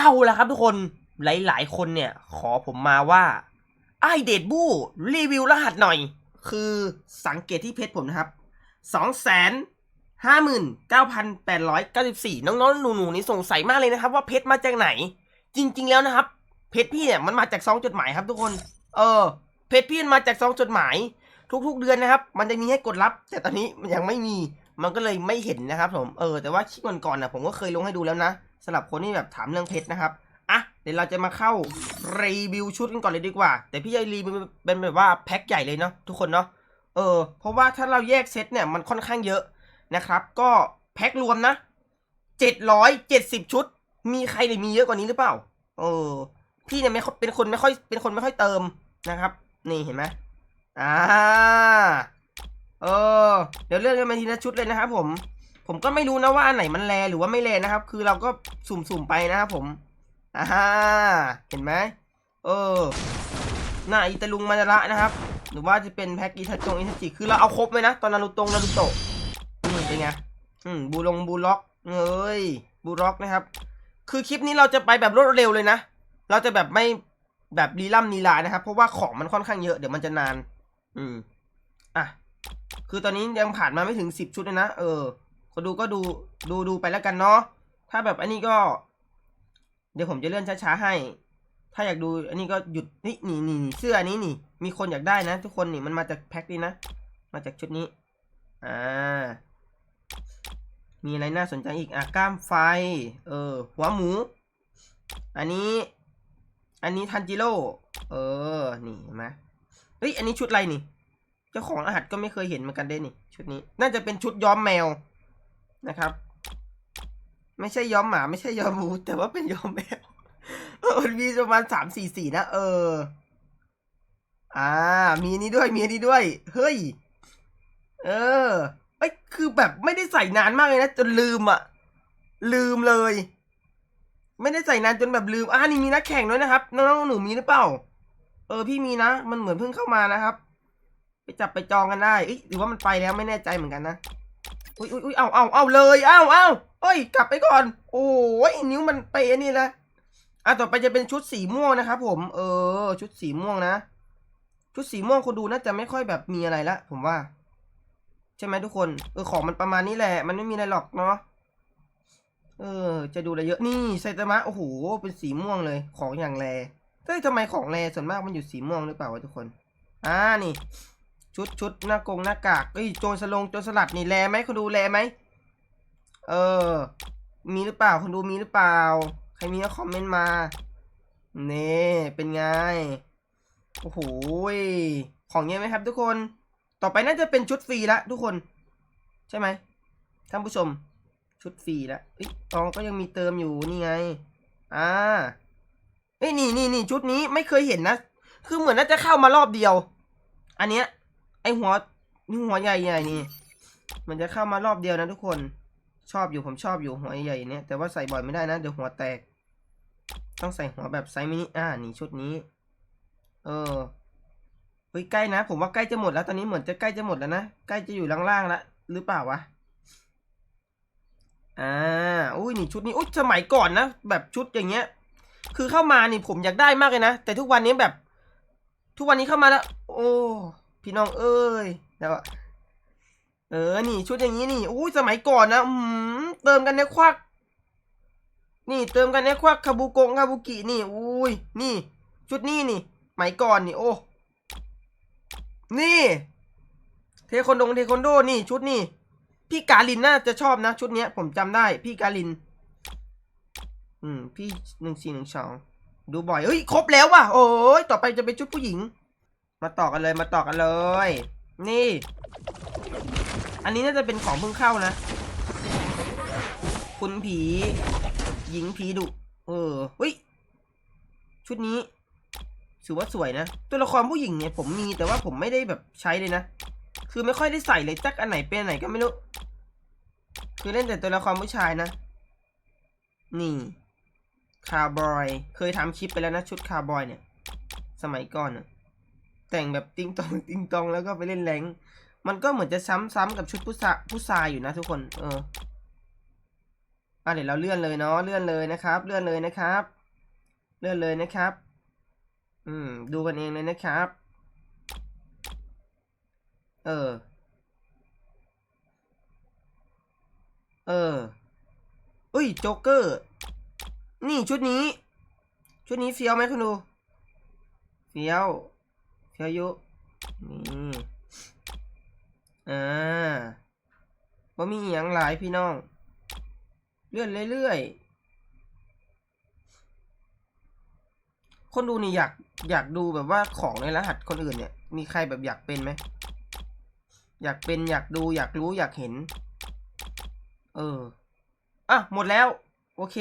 เอาละครับทุกคนหลายๆ คนเนี่ย ขอผมมาว่าไอเดดบูรีวิวรหัสหน่อย คือสังเกตที่เพจผมนะครับสองแสนห้าหมื่นเก้าพันแปดร้อยเก้าสิบสี่น้องๆ หนูๆนี่สงสัยมากเลยนะครับ ว่าเพจมาจากไหน จริง ๆ แล้วนะครับ เพจพี่เนี่ยมันมาจากซองจดหมายครับทุกคน เออ เพจพี่มันมาจากซองจดหมาย ทุก ๆ เดือนนะครับ มันจะมีให้กดรับ แต่ตอนนี้มันยังไม่มี มันก็เลยไม่เห็นนะครับผม เออ แต่ว่าคลิปก่อนๆนะผมก็เคยลงให้ดูแล้วนะ สำหรับคนที่แบบถามเรื่องเพชรนะครับอะเดี๋ยวเราจะมาเข้ารีวิวชุดกันก่อนเลยดีกว่า แต่พี่จะรีวิวเป็นแบบว่าแพ็คใหญ่เลยเนาะทุกคนเนาะเออเพราะว่าถ้าเราแยกเซตเนี่ยมันค่อนข้างเยอะนะครับ ก็แพ็ครวมนะเจ็ดร้อยเจ็ดสิบชุด มีใครเลยมีเยอะกว่านี้หรือเปล่าเออพี่เนี่ยไม่ค่อยเป็นคนไม่ค่อยเป็นคนไม่ค่อยเติมนะครับ นี่เห็นไหมอ่าเออเดี๋ยวเลือกกันมาทีละชุดเลยนะครับผม ผมก็ไม่รู้นะว่าอันไหนมันแรหรือว่าไม่แรนะครับ คือเราก็สุ่มๆไปนะครับผมอ่าเห็นไหมเออหน้าอิตาลุงมาจาระนะครับ หรือว่าจะเป็นแพ็กอิทาจงอิทาจิคือเราเอาครบเลยนะ ตอนนารูตงนารูโตะนี่เป็นไงอืมบูลงบูล็อกเอ้ยบูล็อกนะครับ คือคลิปนี้เราจะไปแบบรวดเร็วเลยนะ เราจะแบบไม่แบบลีล่ำลีลานะครับ เพราะว่าของมันค่อนข้างเยอะเดี๋ยวมันจะนาน อืมอะคือตอนนี้ยังผ่านมาไม่ถึงสิบชุดเลยนะเออ คนดูก็ดูดูดูไปแล้วกันเนาะถ้าแบบอันนี้ก็ เดี๋ยวผมจะเลื่อนช้าๆให้ ถ้าอยากดูอันนี้ก็หยุดนี่นี่นี่นี่เสื้ออันนี้นี่ มีคนอยากได้นะ ทุกคนนี่มันมาจากแพ็คนี้นะมาจากชุดนี้อ่ามีอะไรน่าสนใจอีกอะก้ามไฟ เออ หัวหมู อันนี้ อันนี้ทันจิโร่ เออ นี่เห็นไหมเฮ้ย อันนี้ชุดอะไรนี่ เจ้าของรหัสก็ไม่เคยเห็นเหมือนกันเด้นี่ ชุดนี้ น่าจะเป็นชุดย้อมแมว นะครับ ไม่ใช่ย้อมหมาไม่ใช่ย้อมหมูแต่ว่าเป็นย้อมแมวมันมีประมาณสามสี่สีนะเออ อ่า มีนี้ด้วยมีนี้ด้วย เฮ้ย เออเอ้คือแบบไม่ได้ใส่นานมากเลยนะจนลืมอะลืมเลย ไม่ได้ใส่นานจนแบบลืมอ่านี่มีนักแข่งด้วยนะครับน้องๆหนูมีหรือเปล่า เออพี่มีนะ มันเหมือนเพิ่งเข้ามานะครับ ไปจับไปจองกันได้เอ้ยหรือว่ามันไปแล้วไม่แน่ใจเหมือนกันนะ อุ้ยอุ้ยอุ้ยเอาเอาเอาเลยเอาเอาเอ้ย กลับไปก่อน โอ้ยนิ้วมันไปอันนี้ละอะต่อไปจะเป็นชุดสีม่วงนะครับผม เออ ชุดสีม่วงนะ ชุดสีม่วงคนดูน่าจะไม่ค่อยแบบมีอะไรละผมว่า ใช่ไหมทุกคน เออของมันประมาณนี้แหละ มันไม่มีอะไรหรอกเนาะ เออ จะดูอะไรเยอะ นี่ไซตามะ โอ้โห เป็นสีม่วงเลย ของอย่างแรเฮ้ยทำไมของแรส่วนมากมันอยู่สีม่วงหรือเปล่าวะทุกคน อ่า นี่ ชุดชุดหน้ากงหน้ากากเอ้ยโจรสลงโจรสลัดนี่แรไหมคุณดูแรไหมเออ มีหรือเปล่าคุณดูมีหรือเปล่า ใครมีก็คอมเมนต์มาเน่เป็นไงโอ้โหของเยอะไหมครับ ทุกคน ต่อไปน่าจะเป็นชุดฟรีละทุกคน ใช่ไหมท่านผู้ชม ชุดฟรีละอ้ยตองก็ยังมีเติมอยู่นี่ไง อ่าเอ้ยนี่นี่นี่ชุดนี้ไม่เคยเห็นนะ คือเหมือนน่าจะเข้ามารอบเดียว อันเนี้ย ไอหัวหัวใหญ่ใหญ่ๆนี่ มันจะเข้ามารอบเดียวนะทุกคน ชอบอยู่ผมชอบอยู่หัวใหญ่ๆเนี่ยแต่ว่าใส่บ่อยไม่ได้นะเดี๋ยวหัวแตก ต้องใส่หัวแบบไซส์มินิอ่านี่ชุดนี้ เออเฮ้ยใกล้นะ ผมว่าใกล้จะหมดแล้วตอนนี้เหมือนจะใกล้จะหมดแล้วนะใกล้จะอยู่ล่างๆแล้วหรือเปล่าวะอ่าอุ้ยนี่ชุดนี้อุ้ยสมัยก่อนนะแบบชุดอย่างเงี้ย คือเข้ามานี่ผมอยากได้มากเลยนะแต่ทุกวันนี้แบบ ทุกวันนี้เข้ามาแล้ว โอ้ พี่น้องเอ้ยแล้วอะเออ นี่ชุดอย่างนี้นี่อุ้ยสมัยก่อนนะอืมเติมกันในควัก นี่เติมกันในควักคาบูกงคาบุกินี่อุ้ยนี่ ชุดนี้นี่สมัยก่อนนี่โอ้นี่ เทควันโดงเทควันโดนี่ชุดนี่พี่กาลินน่าจะชอบนะชุดเนี้ย ผมจำได้ พี่กาลิน อืม พี่หนึ่งสี่หนึ่งสองดูบ่อยเฮ้ยครบแล้วว่ะโอ้ยต่อไปจะเป็นชุดผู้หญิง มาต่อกันเลยมาต่อกันเลย นี่ อันนี้น่าจะเป็นของเพิ่งเข้านะ คุณผี หญิงผีดุ เออเฮ้ย ชุดนี้ถือว่าสวยนะ ตัวละครผู้หญิงเนี่ยผมมีแต่ว่าผมไม่ได้แบบใช้เลยนะ คือไม่ค่อยได้ใส่เลยจักอันไหนเป็นอันไหนก็ไม่รู้ คือเล่นแต่ตัวละครผู้ชายนะ นี่คาร์บอย เคยทำคลิปไปแล้วนะชุดคาร์บอยเนี่ย สมัยก่อนอะ แต่งแบบติงตองติงตองแล้วก็ไปเล่นแรงมันก็เหมือนจะซ้ำๆกับชุดผู้ชายผู้ชายอยู่นะทุกคน เอออะเดี๋ยวเราเลื่อนเลยเนาะเลื่อนเลยนะครับ เลื่อนเลยนะครับ เลื่อนเลยนะครับ อืม ดูกันเองเลยนะครับ เออ เอออุ้ยโจ๊กเกอร์ นี่ชุดนี้ ชุดนี้เฟี้ยวไหมคุณดู เฟี้ยว ยวอยุนี่อ่าว่ามีอย่างหลายพี่น้อง เลื่อนเรื่อยๆ คนดูนี่อยากอยากดูแบบว่าของในรหัสคนอื่นเนี่ย มีใครแบบอยากเป็นไหม อยากเป็นอยากดูอยากรู้อยากเห็น เออ อะ หมดแล้ว โอเค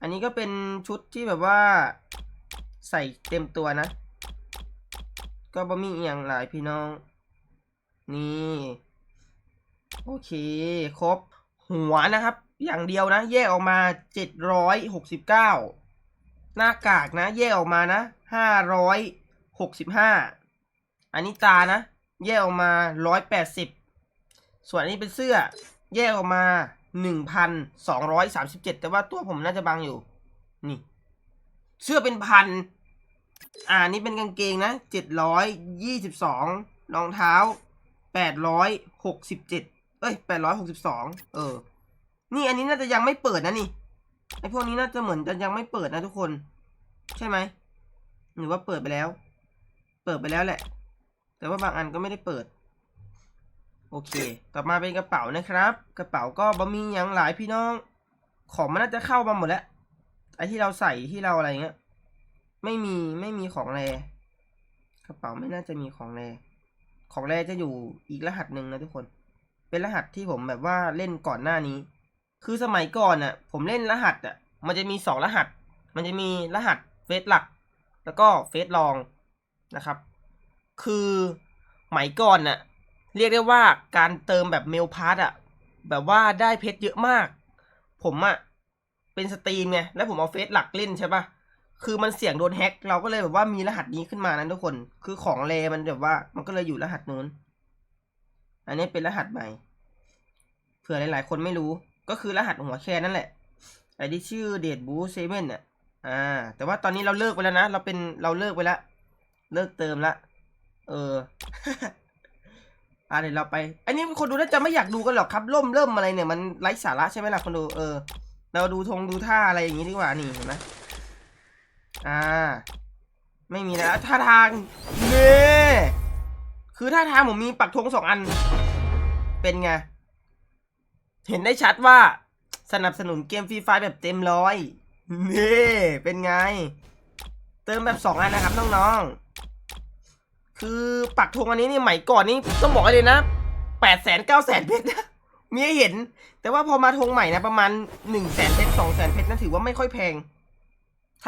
อันนี้ก็เป็นชุดที่แบบว่า ใส่เต็มตัวนะ ก็บ่มีอย่างหลายพี่น้อง นี่ โอเค ครบ หัวนะครับ อย่างเดียวนะ แยกออกมาเจ็ดร้อยหกสิบเก้าหน้ากากนะ แยกออกมานะห้าร้อยหกสิบห้าอันนี้ตานะ แยกออกมาร้อยแปดสิบส่วนอันนี้เป็นเสื้อ แยกออกมาหนึ่งพันสองร้อยสามสิบเจ็ดแต่ว่าตัวผมน่าจะบางอยู่ นี่ เสื้อเป็นพัน อ่านี่เป็นกางเกงนะเจ็ดร้อยยี่สิบสองรองเท้าแปดร้อยหกสิบเจ็ดเอ้ยแปดร้อยหกสิบสองเออ นี่อันนี้น่าจะยังไม่เปิดนะนี่ไอพวกนี้น่าจะเหมือนจะยังไม่เปิดนะทุกคน ใช่ไหมหรือว่าเปิดไปแล้ว เปิดไปแล้วแหละ แต่ว่าบางอันก็ไม่ได้เปิด โอเค ต่อมาเป็นกระเป๋านะครับ กระเป๋าก็บะมีอย่างหลายพี่น้อง ของมันน่าจะเข้ามาหมดแล้วไอที่เราใส่ที่เราอะไรเงี้ย ไม่มีไม่มีของแรกระเป๋าไม่น่าจะมีของแรของแรจะอยู่อีกรหัสหนึ่งนะทุกคน เป็นรหัสที่ผมแบบว่าเล่นก่อนหน้านี้ คือสมัยก่อนอะ ผมเล่นรหัสอะ มันจะมีสองรหัส มันจะมีรหัสเฟซหลัก แล้วก็เฟซรองนะครับ คือสมัยก่อนน่ะ เรียกได้ว่าการเติมแบบเมลพาร์ตอะแบบว่าได้เพชรเยอะมาก ผมอะเป็นสตรีมไงแล้วผมเอาเฟซหลักเล่นใช่ปะ คือมันเสี่ยงโดนแฮ็กเราก็เลยแบบว่ามีรหัสนี้ขึ้นมานะทุกคน คือของเลมันแบบว่า มันก็เลยอยู่รหัสนู้น อันนี้เป็นรหัสใหม่ เผื่อหลาย ๆ คนไม่รู้ ก็คือรหัสหัวแค่นั่นแหละ ไอ้ที่ชื่อเดดบูเซเว่นเนี่ยอ่า แต่ว่าตอนนี้เราเลิกไปแล้วนะ เราเป็นเราเลิกไปแล้วเลิกเติมละ เอออ่าเดี๋ยวเราไป อันนี้คนดูน่าจะไม่อยากดูกันหรอกครับ ล่มเริ่มอะไรเนี่ย มันไร้สาระใช่ไหมล่ะคนดู เออ เราดูทงดูท่าอะไรอย่างนี้ดีกว่านี่เห็นไหม อ่า ไม่มีแล้วท่าทางเน่คือท่าทางผมมีปักธงสองอัน เป็นไง เห็นได้ชัดว่าสนับสนุนเกมฟรีไฟแบบเต็มร้อยนี่เป็นไง เติมแบบสองอันนะครับน้องๆ คือปักธงอันนี้นี่ใหม่ก่อนนี่ต้องบอกเลยนะแปดแสนเก้าแสนเพชรนะมีให้เห็น แต่ว่าพอมาธงใหม่นะประมาณหนึ่งแสนเพชรสองแสนเพชรนั่นถือว่าไม่ค่อยแพง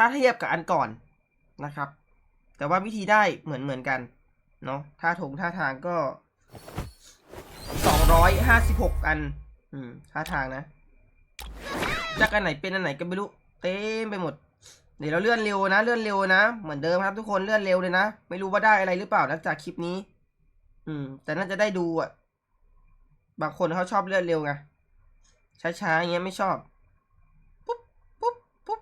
ถ้าเทียบกับอันก่อนนะครับ แต่ว่าวิธีได้เหมือนเหมือนกันเนาะท่าธงท่าทางก็สองร้อยห้าสิบหกอัน อืมท่าทางนะ จากอันไหนเป็นอันไหนก็ไม่รู้ เต็มไปหมด เดี๋ยวเราเลื่อนเร็วนะ เลื่อนเร็วนะ เหมือนเดิมครับทุกคนเลื่อนเร็วเลยนะ ไม่รู้ว่าได้อะไรหรือเปล่านะจากคลิปนี้ อืม แต่น่าจะได้ดูอะ บางคนเขาชอบเลื่อนเร็วไง ช้าๆอย่างเงี้ยไม่ชอบ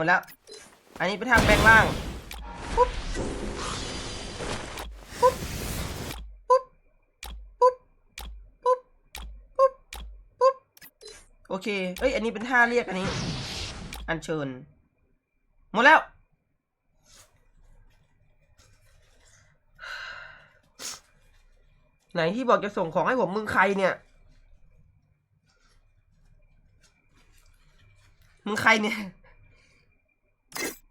มดแล้ว อันนี้เป็นทางแปลงร่างปุ๊บปุ๊บปุ๊บปุ๊บปุ๊บปุ๊บปุ๊บโอเคเอ้ยอันนี้เป็นท่าเรียกอันนี้ อัญเชิญหมดแล้วไหนที่บอกจะส่งของให้ผมมึงใครเนี่ย มึงใครเนี่ย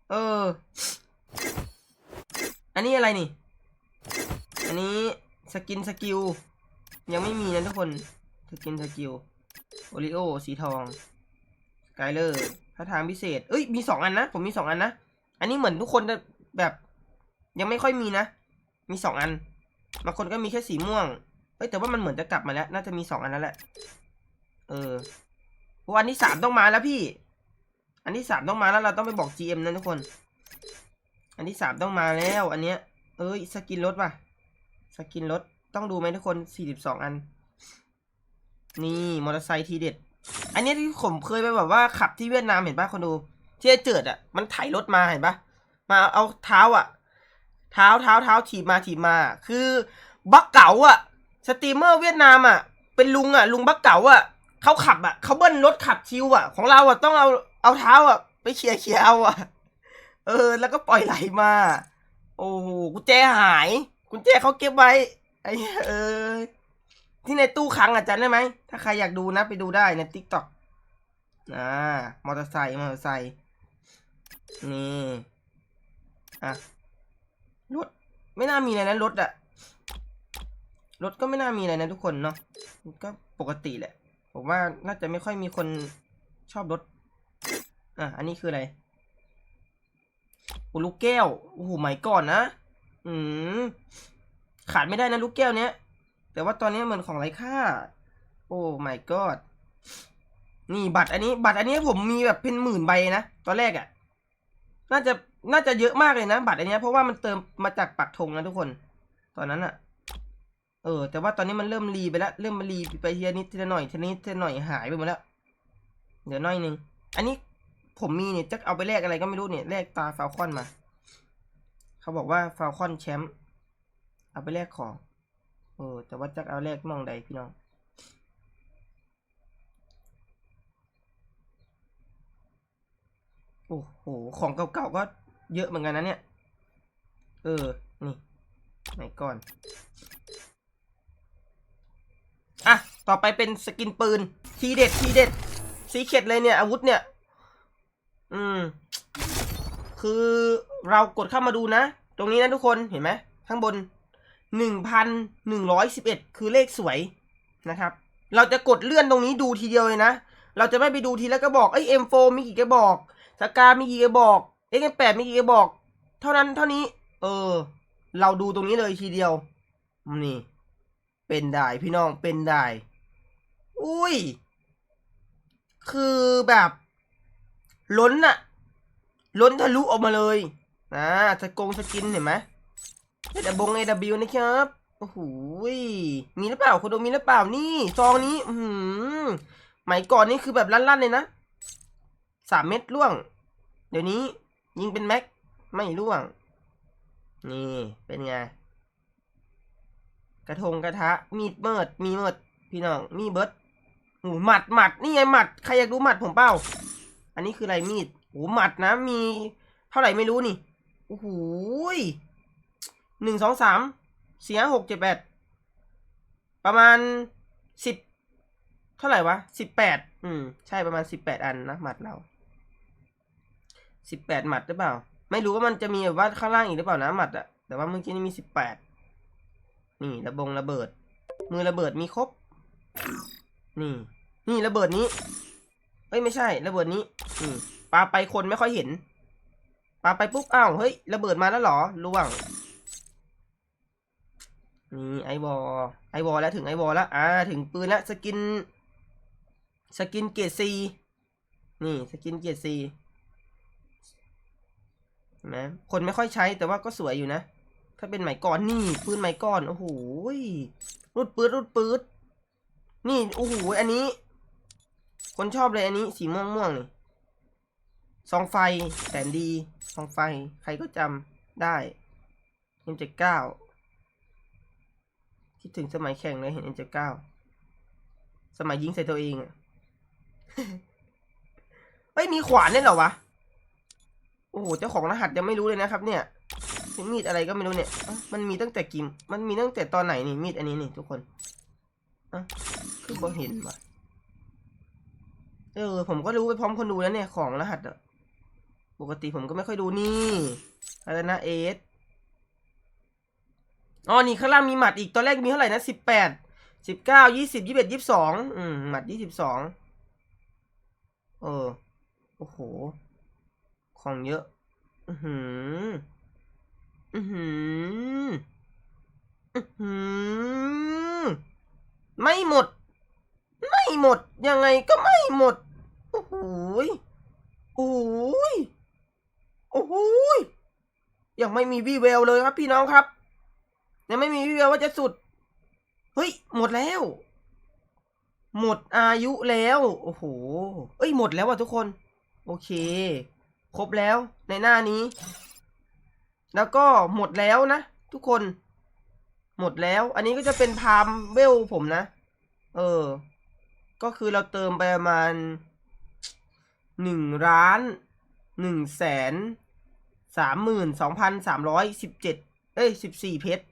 เออ อันนี้อะไรนี่ อันนี้สกินสกิล ยังไม่มีนะทุกคน สกินสกิล โอริโอ สีทองไกายเลอร์ท่าทางพิเศษ เอ้ย มีสองอันนะ ผมมีสองอันนะ อันนี้เหมือนทุกคนจะแบบ ยังไม่ค่อยมีนะ มีสองอัน บางคนก็มีแค่สีม่วง เอ้ย แต่ว่ามันเหมือนจะกลับมาแล้ว น่าจะมีสองอันแล้วแหละ เออโอ้อันที่สามต้องมาแล้วพี่ อันที่สามต้องมาแล้วเราต้องไปบอก GM นะทุกคน อันที่สามต้องมาแล้ว อันเนี้ย เอ้ยสกินรถป่ะ สกินรถต้องดูไหมทุกคนสี่สิบสองอัน นี่มอเตอร์ไซค์ทีเด็ด อันนี้ที่ผมเคยไปแบบว่าขับที่เวียดนามเห็นป่ะคนดู ที่ไอ้เจิดอะ มันไถรถมาเห็นป่ะมาเอาเท้าอะ เท้าเท้าเท้าถีบมาถีบมา คือบักเก๋าอะ สตรีมเมอร์เวียดนามอะ เป็นลุงอะ ลุงบักเก๋าอะเขาขับอะเขาเบิ้ลรถขับชิวอะ ของเราอะต้องเอา เอาเท้าอะ ไปเขี่ยเขี่ยเอาอะ เออ แล้วก็ปล่อยไหลมา โอ้โหกุญแจหาย กุญแจเขาเก็บไว้ ไอ้เออที่ในตู้คลังอะจำได้ไหม ถ้าใครอยากดูนะไปดูได้ในทิกตอกอ่ามอเตอร์ไซค์มอเตอร์ไซค์นี่อะรถไม่น่ามีอะไรนะรถอะรถก็ไม่น่ามีอะไรนะทุกคนเนาะก็ปกติแหละ ผมว่าน่าจะไม่ค่อยมีคนชอบรถ อะ อันนี้คืออะไรโอ้ลูกแก้ว โอ้โหใหม่ก่อนนะ อืม ขาดไม่ได้นะลูกแก้วเนี้ย แต่ว่าตอนนี้เหมือนของไร้ค่า โอ้ my god นี่บัตรอันนี้ บัตรอันนี้ผมมีแบบเป็นหมื่นใบนะ ตอนแรกอะ่ะ น่าจะ น่าจะเยอะมากเลยนะ บัตรอันเนี้ยเพราะว่ามันเติมมาจากปักธงนะทุกคน ตอนนั้นอะ่ะ เออ แต่ว่าตอนนี้มันเริ่มรีไปแล้ว เริ่มมารีไปทีละนิดทีละหน่อยทีนิดทีละหน่อยหายไปหมดแล้ว เดี๋ยวน่อยหนึง อันนี้ ผมมีเนี่ยจะเอาไปแลกอะไรก็ไม่รู้เนี่ยแลกตาฟาลคอนมา เขาบอกว่าฟาลคอนแชมป์เอาไปแลกของเออแต่ว่าจะเอาแลกมองใดพี่น้องโอ้โห ของเก่าๆก็เยอะเหมือนกันนะเนี่ย เออ นี่ไหนก่อน อะ ต่อไปเป็นสกินปืน ทีเด็ด ทีเด็ด สีเข็ดเลยเนี่ย อาวุธเนี่ย อืม คือเรากดเข้ามาดูนะ ตรงนี้นะทุกคนเห็นไหมข้างบนหนึ่งพันหนึ่งร้อยสิบเอ็ดคือเลขสวยนะครับ เราจะกดเลื่อนตรงนี้ดูทีเดียวเลยนะ เราจะไม่ไปดูทีและกระบอกเอ้ยเอ็มโฟมีกี่กระบอกสกามีกี่กระบอกเอ็กแปดมีกี่กระบอก เท่านั้นเท่านี้ เออ เราดูตรงนี้เลยทีเดียว นี่ เป็นได้พี่น้องเป็นได้ อุ้ย คือแบบ ล้นอะล้นทะลุออกมาเลยนะสกงสกินเห็นไหมเอดบงเอวนะครับโอ้โหมีหรือเปล่าคุณโดมีหรือเปล่านี่ซองนี้อือหมัยก่อนนี่คือแบบลั่นๆเลยนะสามเม็ดล่วง เดี๋ยวนี้ยิงเป็นแม็กไม่ล่วง นี่เป็นไงกระทงกระทะมีดเมิดมีเมิดพี่น้องมีเบิร์ดโอ้หมัดหมัดนี่ไงหมัดใครอยากดูหมัดผมเปล่า อันนี้คืออะไรมีดโอ้หมัดนะมีเท่าไหร่ไม่รู้นี่โอ้โหหนึ่งสองสามสี่ห้าหกเจ็ดแปดประมาณสิบเท่าไหร่วะสิบแปดอืม ใช่ประมาณสิบแปดอันนะหมัดเราสิบแปดหมัดหรือเปล่า ไม่รู้ว่ามันจะมีแบบว่าข้างล่างอีกหรือเปล่านะหมัดอะแต่ว่าเมื่อกี้นี่มีสิบแปดนี่ระบงระเบิด มือระเบิดมีครบ นี่ นี่ระเบิดนี้ เอ้ยไม่ใช่ระเบิดนี้ อืมปาไปคนไม่ค่อยเห็นปาไปปุ๊บอ้าวเฮ้ยระเบิดมาแล้วหรอล่วงนี่ไอวอลไอวอลแล้วถึงไอวอลแล้วอ่าถึงปืนแล้วสกิน สกินเกียร์ซีนี่สกินเกียร์ซีนไหมคนไม่ค่อยใช้แต่ว่าก็สวยอยู่นะ ถ้าเป็นไหมก่อนนี่ปืนไหมก่อนโอ้โหยรุดปืดรุดปืดนี่โอ้โหอันนี้ คนชอบเลยอันนี้สีม่วงม่วงนี่ซองไฟแสนดีซองไฟ ใครก็จำได้เอ็มเจเก้าคิดถึงสมัยแข่งเลยเห็นเอ็มเจเก้าสมัยยิงใส่ตัวเองอะเฮ้ย มีขวานเนี่ยเหรอวะ โอ้โห เจ้าของรหัสยังไม่รู้เลยนะครับ เนี่ยเป็นมีดอะไรก็ไม่รู้เนี่ย มันมีตั้งแต่กิม มันมีตั้งแต่ตอนไหนนี่มีดอันนี้นี่ทุกคนอะคือพอเห็นว่ะ เออ ผมก็รู้ไปพร้อมคนดูแล้วเนี่ยของรหัสอะปกติผมก็ไม่ค่อยดูนี่อะไรนะเอสอ๋อนี่ข้างล่างมีหมัดอีกตอนแรกมีเท่าไหร่นะสิบแปดสิบเก้ายี่สิบยี่สิบเอ็ดยี่สิบสองอืมหมัดยี่สิบสองเออโอ้โห ของเยอะ อือหือ อือหือ อือหือ ไม่หมด ไม่หมด ยังไงก็ไม่หมด โอ้โหยโอ้โหยโอ้โหยยังไม่มีวี่แววเลยครับพี่น้องครับ ยังไม่มีวี่แววว่าจะสุด เฮ้ย หมดแล้ว หมดอายุแล้ว โอ้โห เอ้ยหมดแล้วอะทุกคน โอเค ครบแล้วในหน้านี้ แล้วก็หมดแล้วนะ ทุกคน หมดแล้ว อันนี้ก็จะเป็นพามเวลผมนะ เออ ก็คือเราเติมไปประมาณหนึ่งล้านหนึ่งแสนสามหมื่นสองพันสามร้อยสิบเจ็ดเอ้ยสิบสี่เพชร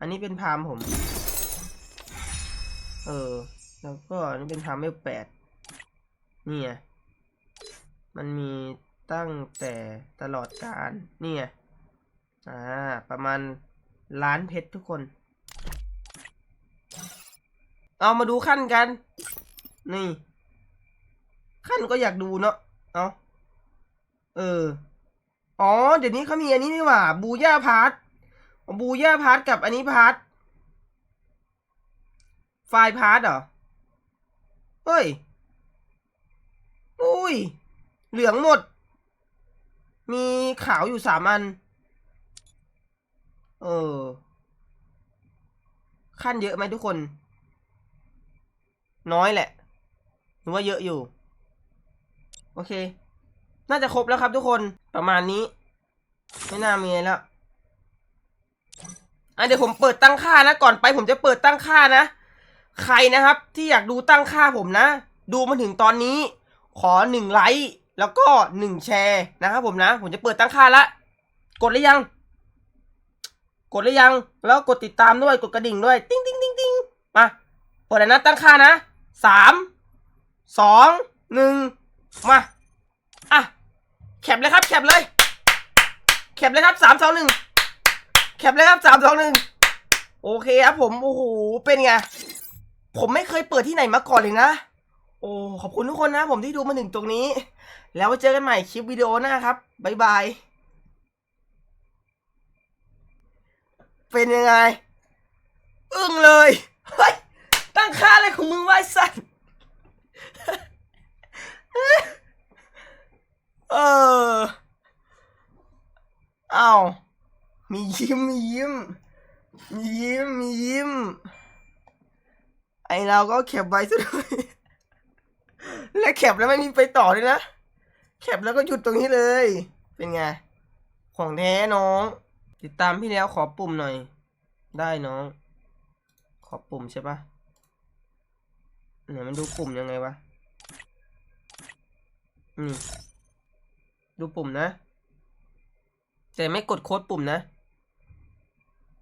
อันนี้เป็นพามผม เออ แล้วก็อันนี้เป็นพามเวลแปดนี่ไงมันมีตั้งแต่ตลอดการนี่ไงอ่า ประมาณล้านเพชรทุกคน เอามาดูขั้นกัน นี่ ขั้นก็อยากดูเนาะ เอาเออ อ๋อ เดี๋ยวนี้เขามีอันนี้นี่หว่า บูย่าพาร์ทบูย่าพาร์ทกับอันนี้พาร์ทไฟล์พาร์ทเหรอ เฮ้ย อุ้ย เหลืองหมด มีขาวอยู่สามอัน เออ ขั้นเยอะไหมทุกคน น้อยแหละหรือว่าเยอะอยู่ โอเค น่าจะครบแล้วครับทุกคนประมาณนี้ ไม่น่ามีอะไรแล้วอะเดี๋ยวผมเปิดตั้งค่านะ ก่อนไปผมจะเปิดตั้งค่านะ ใครนะครับ ที่อยากดูตั้งค่าผมนะ ดูมาถึงตอนนี้ ขอหนึ่งไลค์แล้วก็หนึ่งแชร์นะครับผมนะ ผมจะเปิดตั้งค่าละ กดหรือยัง กดหรือยัง แล้วกดติดตามด้วย กดกระดิ่งด้วย ติ้งติ้งติ้งติ้งมา เปิดเลยนะตั้งค่านะ สามสองหนึ่งมาอะแคปเลยครับแคปเลยแคปเลยครับสามสองหนึ่งแคปเลยครับสามสองหนึ่งโอเคครับผมโอ้โหเป็นไงผมไม่เคยเปิดที่ไหนมาก่อนเลยนะ โอ้ขอบคุณทุกคนนะ ผมที่ดูมาถึงตรงนี้ แล้วเจอกันใหม่คลิปวิดีโอหน้าครับบ๊ายบายเป็นยังไง อึ้งเลยเฮ้ย ตั้งค่าอะไรของมึงไว้สัตว์เออเอามียิ้ม มียิ้ม มียิ้ม มียิ้ม ไอเราก็แคปไว้ซะด้วย และแคปแล้วไม่มีไปต่อเลยนะ แคปแล้วก็หยุดตรงนี้เลย เป็นไง ของแท้น้อง ติดตามพี่แล้วขอปุ่มหน่อย ได้น้อง ขอปุ่มใช่ปะ ไหนมันดูปุ่มยังไงวะนี่ดูปุ่มนะ แต่ไม่กดโค้ดปุ่มนะ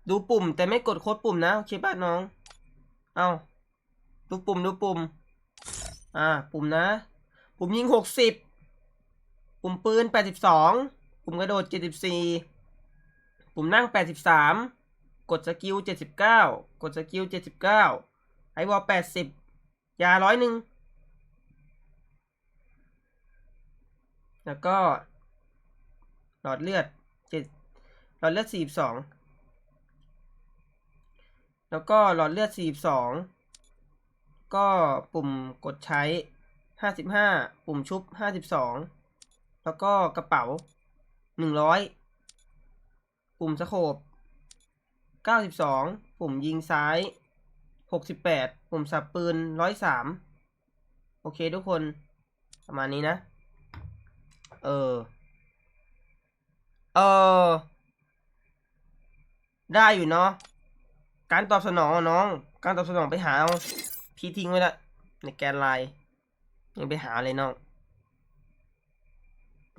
ดูปุ่ม แต่ไม่กดโค้ดปุ่มนะโอเคป่ะน้อง เอาดูปุ่มดูปุ่ม อ่า ปุ่มนะ ปุ่มยิงหกสิบปุ่มปืนแปดสิบสองปุ่มกระโดดเจ็ดสิบสี่ปุ่มนั่งแปดสิบสามกดสกิลเจ็ดสิบเก้ากดสกิลเจ็ดสิบเก้าไอวอลแปดสิบ ยาร้อยหนึ่งแล้วก็ หลอดเลือดเจ็ดหลอดเลือดสี่สองแล้วก็หลอดเลือดสี่สองก็ปุ่มกดใช้ห้าสิบห้าปุ่มชุบห้าสิบสองแล้วก็กระเป๋าหนึ่งร้อยปุ่มสโคบเก้าสิบสองปุ่มยิงซ้าย หกสิบแปดปุ่มสับปืนร้อยสามโอเคทุกคน ประมาณนี้นะ เออ เออ ได้อยู่เนาะ การตอบสนองน้อง การตอบสนองไปหาเอา พี่ทิ้งไว้ละในแกนไลน์ยังไปหาเลยน้อง